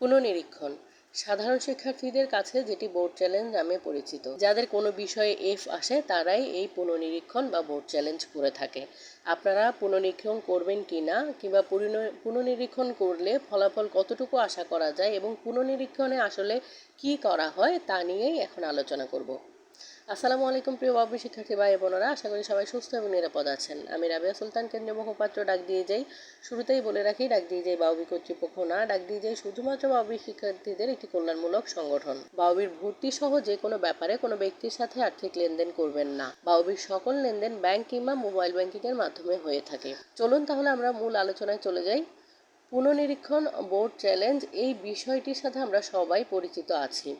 পুনঃনিরীক্ষণ। সাধারণ শিক্ষার্থীদের কাছে যেটি বোর্ড চ্যালেঞ্জ নামে পরিচিত। যাদের কোনো বিষয়ে এফ আসে, তারাই এই পুনঃনিরীক্ষণ বা বোর্ড চ্যালেঞ্জ করে থাকে। আপনারা পুনঃনিরীক্ষণ করবেন কি না, কিংবা পুনঃ- পুনঃনিরীক্ষণ করলে ফলাফল কতটুকু আশা করা যায় এবং পুনঃনিরীক্ষণে আসলে কি করা হয়, তা নিয়েই এখন আলোচনা করব। আসসালামু আলাইকুম প্রিয় বাবু শিক্ষার্থী ভাই বোনেরা, আশা করি সবাই সুস্থ এবং নিরাপদ আছেন। আমি রাবিয়া সুলতান, কেন্দ্রীয় মুখপাত্র ডাক দিয়ে যাই। শুরুতেই বলে রাখি, ডাক দিয়ে যাই বাউবি কর্তৃপক্ষ না, ডাক দিয়ে যাই শুধুমাত্র বাউবি শিক্ষার্থীদের একটি কল্যাণমূলক সংগঠন। বাউবির ভর্তি সহ যে কোনো ব্যাপারে কোনো ব্যক্তির সাথে আর্থিক লেনদেন করবেন না। বাউবির সকল লেনদেন ব্যাংক কিংবা মোবাইল ব্যাংকিং এর মাধ্যমে হয়ে থাকে। চলুন তাহলে আমরা মূল আলোচনায় চলে যাই। পুনঃনিরীক্ষণ বোর্ড চ্যালেঞ্জ, এই বিষয়টির সাথে আমরা সবাই পরিচিত আছি।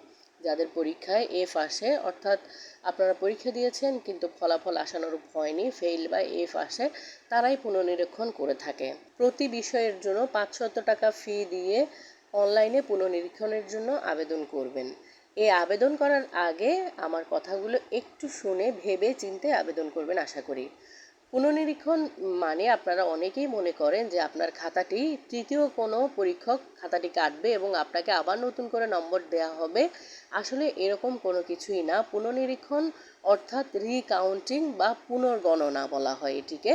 যাদের পরীক্ষায় এফ আসে অর্থাৎ আপনারা পরীক্ষা দিয়েছেন কিন্তু ফলাফল আশানুরূপ হয়নি ফেইল বা এফ আসে তারাই পুনঃনিরীক্ষণ করে থাকে। প্রতি বিষয়ের জন্য পাঁচশত টাকা ফি দিয়ে অনলাইনে পুনঃনিরীক্ষণের জন্য আবেদন করবেন। এই আবেদন করার আগে আমার কথাগুলো একটু শুনে ভেবে চিনতে আবেদন করবেন, আশা করি। পুনঃনিরীক্ষণ মানে আপনারা অনেকেই মনে করেন যে আপনার খাতাটি তৃতীয় কোনো পরীক্ষক খাতাটি কাটবে এবং আপনাকে আবার নতুন করে নম্বর দেওয়া হবে। আসলে এরকম কোনো কিছুই না। পুনঃনিরীক্ষণ অর্থাৎ রিকাউন্টিং বা পুনর্গণনা বলা হয় এটিকে।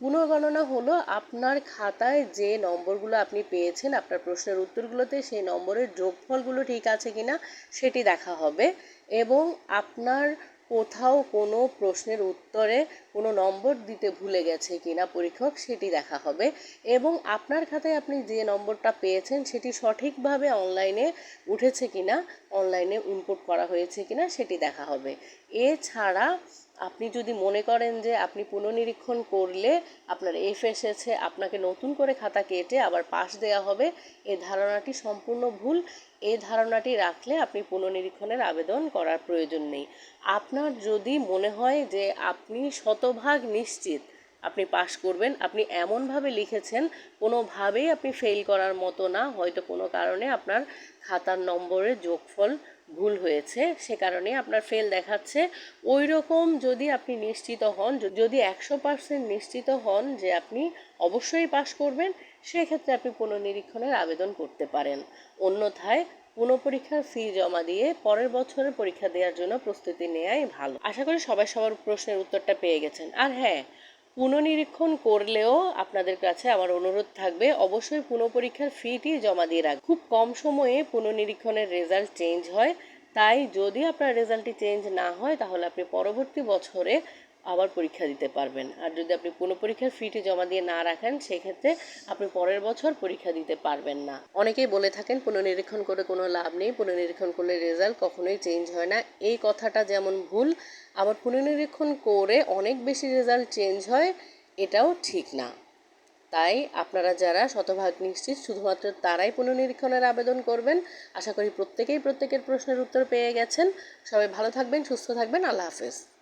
পুনর্গণনা হলো আপনার খাতায় যে নম্বরগুলো আপনি পেয়েছেন, আপনার প্রশ্নের উত্তরগুলোতে সেই নম্বরের যোগফলগুলো ঠিক আছে কিনা সেটি দেখা হবে এবং আপনার কোথাও কোনো প্রশ্নের উত্তরে কোনো নম্বর দিতে ভুলে গেছে কিনা পরীক্ষক, সেটি দেখা হবে। এবং আপনার খাতায় আপনি যে নম্বরটা পেয়েছেন, সেটি সঠিকভাবে অনলাইনে উঠেছে কিনা, অনলাইনে ইনপুট করা হয়েছে কিনা, সেটি দেখা হবে। এছাড়া আপনি যদি মনে করেন যে আপনি পুনঃনিরীক্ষণ করলে আপনার এফ এসেছে, আপনাকে নতুন করে খাতা কেটে আবার পাস দেওয়া হবে এই ধারণাটি সম্পূর্ণ ভুল। এই ধারণাটি রাখলে আপনি পুনঃনিরীক্ষণের আবেদন করার প্রয়োজন নেই। আপনার যদি মনে হয় যে আপনি শতভাগ নিশ্চিত আপনি পাশ করবেন, আপনি এমনভাবে লিখেছেন, কোনোভাবেই আপনি ফেল করার মতো না, হয়তো কোনো কারণে আপনার খাতার নম্বরের যোগফল ভুল হয়েছে, সে কারণে আপনার ফেল দেখাচ্ছে। ওই রকম যদি আপনি নিশ্চিত হন যদি একশো পার্সেন্ট নিশ্চিত হন যে আপনি অবশ্যই পাশ করবেন, সেক্ষেত্রে আপনি পুনঃনিরীক্ষণের আবেদন করতে পারেন। অন্যথায় পুনঃপরীক্ষার ফি জমা দিয়ে পরের বছরের পরীক্ষা দেওয়ার জন্য প্রস্তুতি নেওয়াই ভালো। আশা করি সবাই সবার প্রশ্নের উত্তরটা পেয়ে গেছেন। আর হ্যাঁ পুনঃনিরীক্ষণ করলেও আপনাদের কাছে আমার অনুরোধ থাকবে, অবশ্যই পুনঃপরীক্ষার ফিটি জমা দিয়ে রাখ খুব কম সময়ে পুনঃনিরীক্ষণের রেজাল্ট চেঞ্জ হয়। তাই যদি আপনার রেজাল্টটি চেঞ্জ না হয়, তাহলে আপনি পরবর্তী বছরে আবার পরীক্ষা দিতে পারবেন। আর যদি আপনি কোনো পরীক্ষার ফিটি জমা দিয়ে না রাখেন, সেক্ষেত্রে আপনি পরের বছর পরীক্ষা দিতে পারবেন না। অনেকেই বলে থাকেন পুনঃনিরীক্ষণ করে কোনো লাভ নেই পুনঃনিরীক্ষণ করলে রেজাল্ট কখনোই চেঞ্জ হয় না। এই কথাটা যেমন ভুল, আবার পুনঃনিরীক্ষণ করে অনেক বেশি রেজাল্ট চেঞ্জ হয়, এটাও ঠিক না। তাই আপনারা যারা শতভাগ নিশ্চিত, শুধুমাত্র তারাই পুনর্নিরীক্ষণের আবেদন করবেন। আশা করি প্রত্যেকেই প্রত্যেকের প্রশ্নের উত্তর পেয়ে গেছেন। সবাই ভালো থাকবেন, সুস্থ থাকবেন। আল্লাহ হাফেজ।